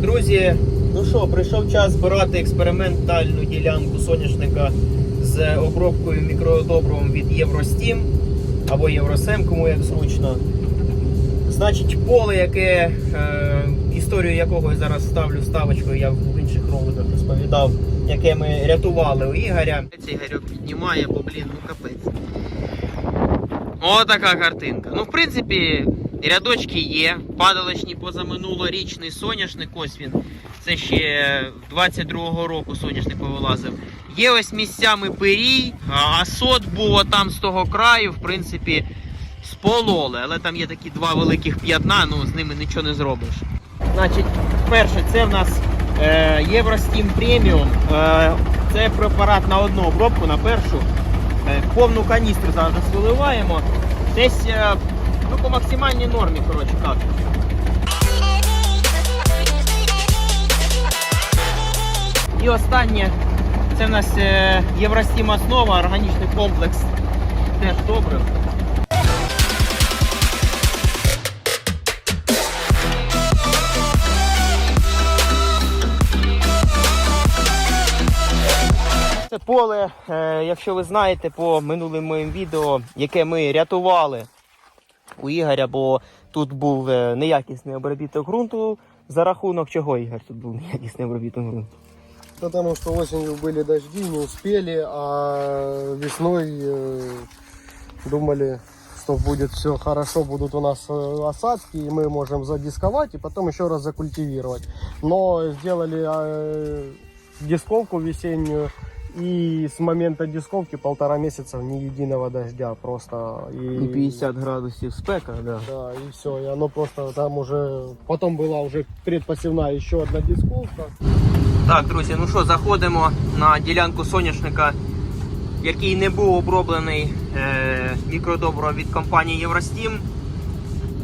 Друзі! Ну що, прийшов час збирати експериментальну ділянку соняшника з обробкою мікродобривом від Євростім або Євросем, кому як зручно. Значить, поле, яке е, історію якого я зараз ставлю ставочкою, я в інших роликах розповідав, яке ми рятували у Ігоря. Цей Ігорьок піднімає, бо блін, ну капець. О, така картинка. Ну, в принципі, рядочки є. Падалочні позаминулорічний соняшник. Ось він. Це ще 22-го року соняшник повилазив. Є ось місцями пирій, а сот був там з того краю, в принципі, спололи. Але там є такі два великих п'ятна, ну з ними нічого не зробиш. Значить, перше, це в нас е, Євростім преміум. Е, це препарат на одну обробку, на першу. Е, повну каністру зараз виливаємо. Десь е, ну, по максимальній нормі, коротше кажучи. І останнє, це в нас е, Євростім основа, органічний комплекс. Теж добре. Це поле, е, якщо ви знаєте по минулим моїм відео, яке ми рятували у Ігоря, бо тут був е, неякісний обробіток ґрунту. За рахунок чого Ігор тут був неякісний обробіток ґрунту? Потому что осенью были дожди, не успели, а весной э, думали, что будет все хорошо, будут у нас э, осадки, и мы можем задисковать и потом еще раз закультивировать. Но сделали э, дисковку весеннюю, и с момента дисковки полтора месяца ни единого дождя просто. И, І 50 градусів спека, да. Да, и все, и оно просто там уже, потом была уже предпосевная еще одна дисковка. Так, друзі, ну що, заходимо на ділянку соняшника, який не був оброблений е, мікродобро від компанії Євростім.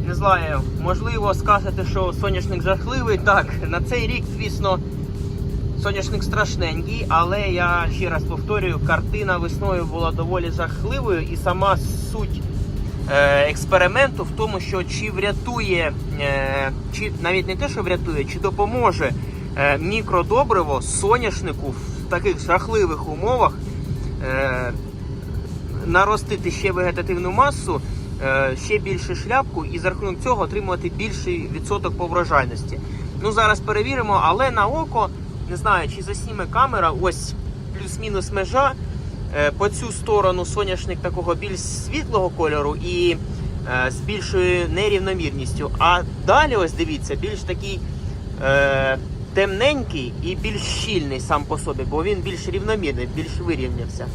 Не знаю, можливо, скажете, що соняшник жахливий. Так, на цей рік, звісно, соняшник страшненький, але я ще раз повторюю, картина весною була доволі жахливою, і сама суть е, експерименту в тому, що чи врятує, е, чи навіть не те, що врятує, чи допоможе е, мікродобриво соняшнику в таких жахливих умовах наростити ще вегетативну масу, ще більше шляпку і за рахунок цього отримувати більший відсоток по врожайності. Ну зараз перевіримо, але на око не знаю, чи засніме камера, ось плюс-мінус межа. Е, По цю сторону соняшник такого більш світлого кольору і е, з більшою нерівномірністю. А далі, ось дивіться, більш такий е, темненький і більш щільний сам по собі, бо він більш рівномірний, більш вирівнявся.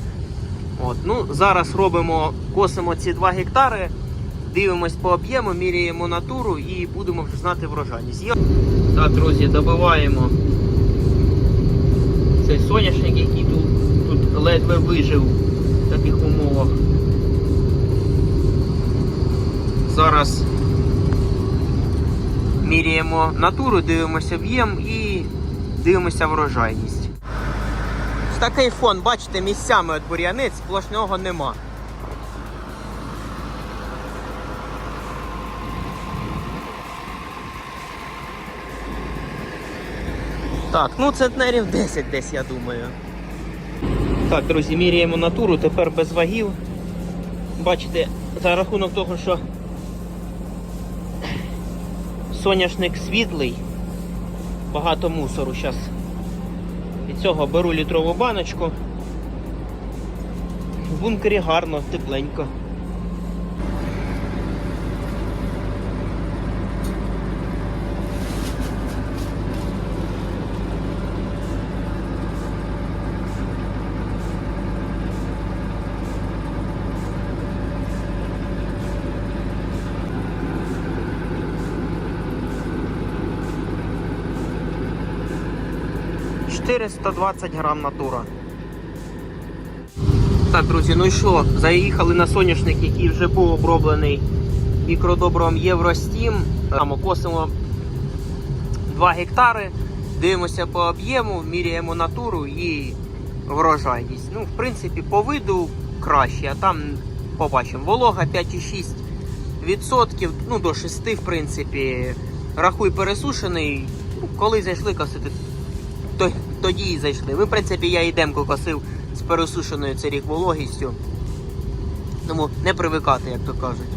От, ну, зараз робимо, косимо ці 2 гектари, дивимось по об'єму, міряємо натуру і будемо вже знати врожайність. Так, друзі, добиваємо цей соняшник, який тут, тут ледве вижив в таких умовах. Зараз міряємо натуру, дивимося об'єм і дивимося врожайність. Такий фон, бачите, місцями от бур'янець, сплошного нема. Так, ну центнерів 10 десь, я думаю. Так, друзі, міряємо натуру, тепер без вагів. Бачите, за рахунок того, що соняшник світлий, багато мусору зараз. Від цього беру літрову баночку. В бункері гарно, тепленько. – 420 грам натура. Так, друзі, ну що? Заїхали на соняшник, який вже був оброблений мікродобром Євростім. Там косимо 2 гектари, дивимося по об'єму, міряємо натуру і врожайність. Ну, в принципі, по виду краще, а там побачимо. Волога 5,6%, ну до 6%, в принципі. Рахуй пересушений, коли зайшли косити, то, тоді і зайшли. Ви, в принципі, я і демку косив з пересушеною цей рік вологістю. Тому не привикати, як то кажуть.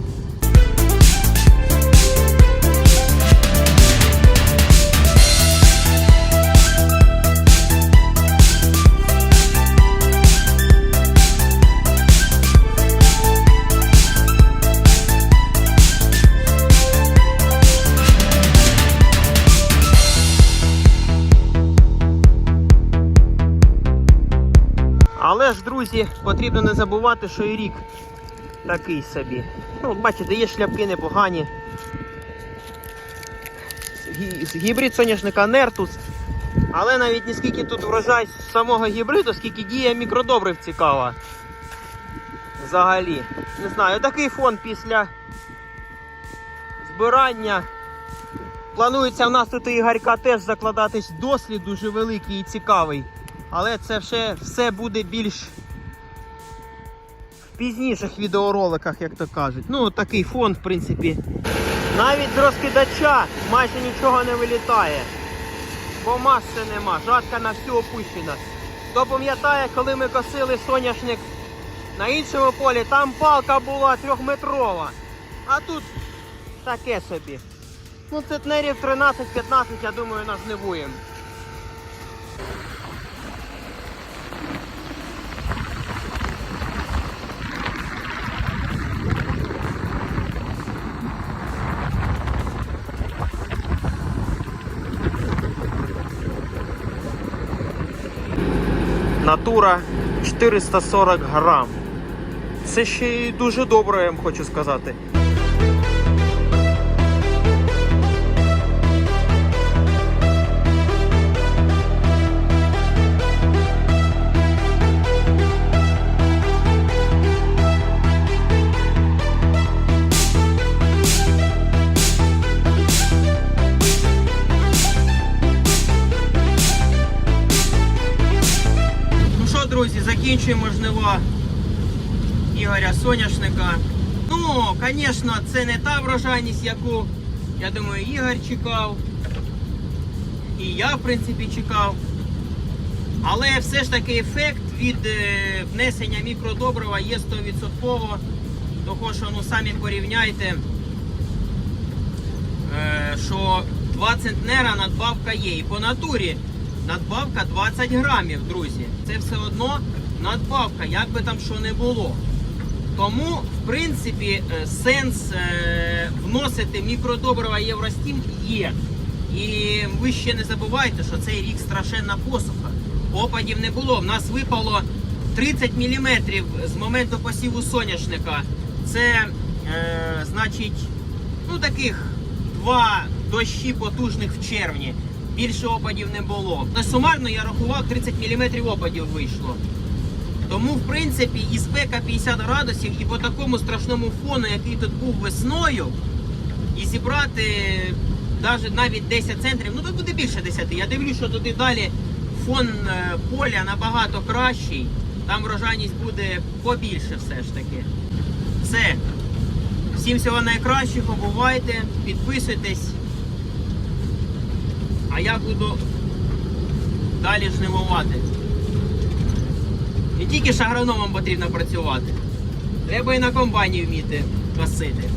Але ж, друзі, потрібно не забувати, що і рік такий собі. Ну, бачите, є шляпки непогані. Гібрид соняшника Нертус. Але навіть не скільки тут врожай з самого гібриду, скільки діє мікродобрив цікава. Взагалі. Не знаю, такий фон після збирання. Планується в нас тут і Ігорька теж закладатись дослід дуже великий і цікавий. Але це все, все буде більш в пізніших відеороликах, як то кажуть. Ну, такий фон, в принципі. Навіть з розкидача майже нічого не вилітає. Бо маси нема, жатка на всю опущена. Хто пам'ятає, коли ми косили соняшник на іншому полі, там палка була трьохметрова. А тут таке собі. Ну, центнерів 13-15, я думаю, нажнивуємо. Натура 440 грам. Це ще й дуже добре, я вам хочу сказати. Друзі, закінчуємо жнива Ігоря Соняшника. Ну, звісно, це не та врожайність, яку, я думаю, Ігор чекав. І я, в принципі, чекав. Але все ж таки ефект від е, внесення мікродобрива є 100%. Того, що ну, самі порівняйте, е, що 2 центнера надбавка є. І по натурі надбавка 20 грамів, друзі. Це все одно надбавка, як би там що не було. Тому, в принципі, е, сенс е, вносити мікродобрива Євростім є. І ви ще не забувайте, що цей рік страшенна посуха. Опадів не було. В нас випало 30 мм з моменту посіву соняшника. Це, е, значить, ну таких два дощі потужних в червні. Більше опадів не було. На сумарно я рахував 30 мм опадів вийшло. Тому, в принципі, і спека 50 градусів, і по такому страшному фону, який тут був весною, і зібрати навіть, навіть 10 центрів, ну тут буде більше 10. Я дивлюсь, що туди далі фон е, поля набагато кращий. Там врожайність буде побільше все ж таки. Все. Всім всього найкращого, бувайте, підписуйтесь. А я буду далі жнивувати. Не тільки ж агрономам потрібно працювати. Треба і на комбайні вміти косити.